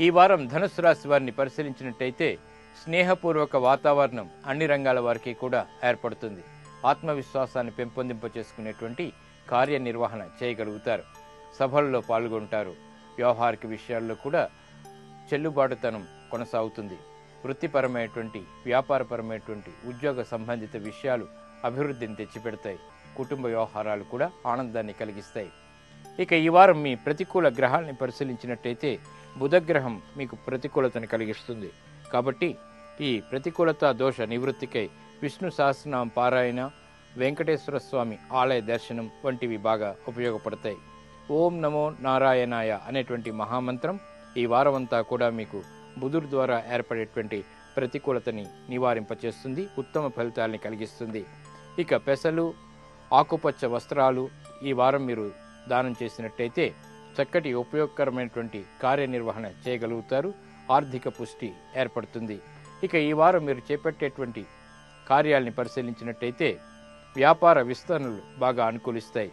ఈ వారం ధనుసు రాశి వారిని పరిశీలించినట్టయితే స్నేహపూర్వక వాతావరణం అన్ని రంగాల వారికి కూడా ఏర్పడుతుంది. ఆత్మవిశ్వాసాన్ని పెంపొందింప చేసుకునేటువంటి కార్యనిర్వహణ చేయగలుగుతారు. సభల్లో పాల్గొంటారు. వ్యవహారిక విషయాల్లో కూడా చెల్లుబాటుతనం కొనసాగుతుంది. వృత్తిపరమైనటువంటి వ్యాపారపరమైనటువంటి ఉద్యోగ సంబంధిత విషయాలు అభివృద్ధిని తెచ్చిపెడతాయి. కుటుంబ వ్యవహారాలు కూడా ఆనందాన్ని కలిగిస్తాయి. ఇక ఈ వారం మీ ప్రతికూల గ్రహాలని పరిశీలించినట్టయితే బుధగ్రహం మీకు ప్రతికూలతను కలిగిస్తుంది. కాబట్టి ఈ ప్రతికూలత దోష నివృత్తికై విష్ణు సహస్రనామ పారాయణ వెంకటేశ్వర స్వామి ఆలయ దర్శనం వంటివి బాగా ఉపయోగపడతాయి. ఓం నమో నారాయణాయ అనేటువంటి మహామంత్రం ఈ వారమంతా కూడా మీకు బుధుడు ద్వారా ఏర్పడేటువంటి ప్రతికూలతని నివారింపచేస్తుంది ఉత్తమ ఫలితాలని కలిగిస్తుంది. ఇక పెసలు ఆకుపచ్చ వస్త్రాలు ఈ వారం మీరు దానం చేసినట్టయితే చక్కటి ఉపయోగకరమైనటువంటి కార్యనిర్వహణ చేయగలుగుతారు. ఆర్థిక పుష్టి ఏర్పడుతుంది. ఇక ఈ వారం మీరు చేపట్టేటువంటి కార్యాలని పరిశీలించినట్టయితే వ్యాపార విస్తరణలు బాగా అనుకూలిస్తాయి.